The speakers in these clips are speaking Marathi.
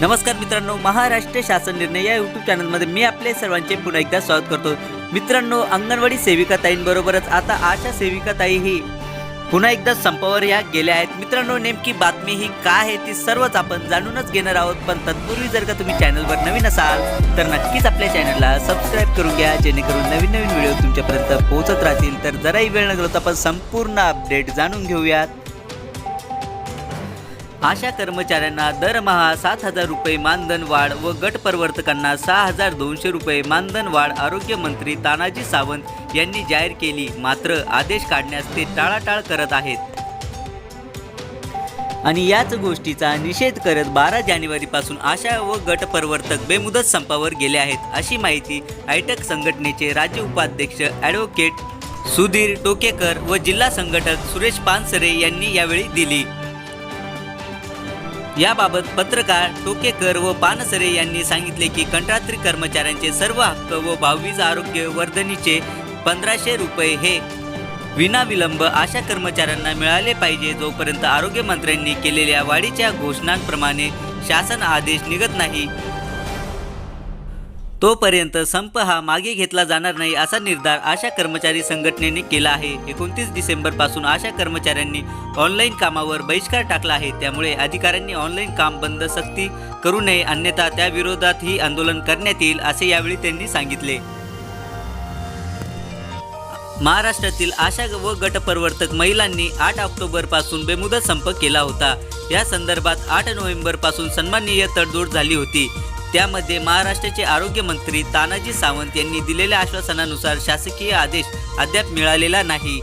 नमस्कार मित्रांनो महाराष्ट्र शासन निर्णय या यूट्यूब चॅनलमध्ये मी आपले सर्वांचे पुन्हा एकदा स्वागत करतो. मित्रांनो अंगणवाडी सेविका ताईंबरोबरच आता आशा सेविका ताईही पुन्हा एकदा संपावर या गेल्या आहेत. मित्रांनो नेमकी बातमी ही काय आहे ती सर्वच आपण जाणूनच घेणार आहोत. पण तत्पूर्वी जर का तुम्ही चॅनलवर नवीन असाल तर नक्कीच आपल्या चॅनलला सबस्क्राईब करून घ्या. जेणेकरून नवीन नवीन व्हिडिओ तुमच्यापर्यंत पोहोचत राहतील. तर जराही वेळ न घालवता आपण संपूर्ण अपडेट जाणून घेऊयात. आशा कर्मचाऱ्यांना दरमहा सात हजार रुपये मानधन वाढ व गट प्रवर्तकांना सहा हजार दोनशे रुपये मानधन वाढ आरोग्यमंत्री तानाजी सावंत यांनी जाहीर केली. मात्र आदेश काढण्यास ते टाळाटाळ करत आहेत. आणि याच गोष्टीचा निषेध करत बारा जानेवारीपासून आशा व गट प्रवर्तक बेमुदत संपावर गेले आहेत अशी माहिती आयटक संघटनेचे राज्य उपाध्यक्ष ॲडव्होकेट सुधीर टोकेकर व जिल्हा संघटक सुरेश पानसरे यांनी यावेळी दिली. याबाबत पत्रकार टोकेकर व पानसरे यांनी सांगितले की कंत्राटी कर्मचाऱ्यांचे सर्व हक्क व भावीज आरोग्य वर्धनीचे पंधराशे रुपये हे विनाविलंब अशा कर्मचाऱ्यांना मिळाले पाहिजे जोपर्यंत आरोग्यमंत्र्यांनी केलेल्या वाढीच्या घोषणांप्रमाणे शासन आदेश निघत नाही. तोपर्यंत संप हा मागे घेतला जाणार नाही असा निर्धार आशा कर्मचारी संघटनेने केला आहे. एकोणतीस डिसेंबरपासून आशा कर्मचाऱ्यांनी ऑनलाईन कामावर बहिष्कार टाकला आहे. त्यामुळे अधिकाऱ्यांनी ऑनलाईन काम बंद सक्ती करू नये अन्यथा त्याविरोधातही आंदोलन करण्यात येईल असे यावेळी त्यांनी सांगितले. महाराष्ट्रातील आशा व गटप्रवर्तक महिलांनी आठ ऑक्टोबरपासून बेमुदत संप केला होता. या संदर्भात आठ नोव्हेंबरपासून सन्माननीय तडजोड झाली होती. त्यामध्ये महाराष्ट्राचे आरोग्यमंत्री तानाजी सावंत यांनी दिलेल्या आश्वासनानुसार शासकीय आदेश अद्याप मिळालेला नाही.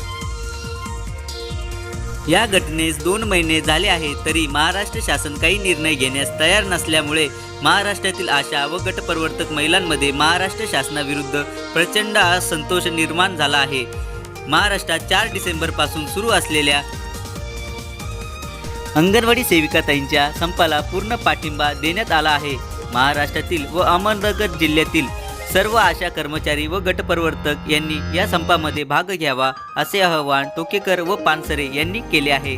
या घटनेस दोन महिने झाले आहे तरी महाराष्ट्र शासन काही निर्णय घेण्यास तयार नसल्यामुळे महाराष्ट्रातील आशा व गटप्रवर्तक महिलांमध्ये महाराष्ट्र शासनाविरुद्ध प्रचंड असंतोष निर्माण झाला आहे. महाराष्ट्रात चार डिसेंबरपासून सुरू असलेल्या अंगणवाडी सेविकाताईंच्या संपाला पूर्ण पाठिंबा देण्यात आला आहे. महाराष्ट्रातील व अहमदनगर जिल्ह्यातील सर्व आशा कर्मचारी व गटप्रवर्तक यांनी या संपामध्ये भाग घ्यावा असे आवाहन टोकेकर व पानसरे यांनी केले आहे.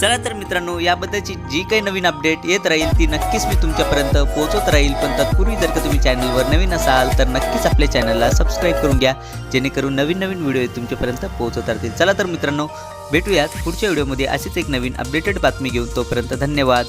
चला तर मित्रांनो याबद्दलची जी काही नवीन अपडेट येत राहील ती नक्कीच मी तुमच्यापर्यंत पोहोचत राहील. पण तत्पूर्वी जर का तुम्ही चॅनलवर नवीन असाल तर नक्कीच आपल्या चॅनलला सबस्क्राईब करून घ्या जेणेकरून नवीन नवीन व्हिडिओ तुमच्यापर्यंत पोहोचत राहतील. चला तर मित्रांनो भेटूयात पुढच्या व्हिडिओमध्ये अशीच एक नवीन अपडेटेड बातमी घेऊन. तोपर्यंत धन्यवाद.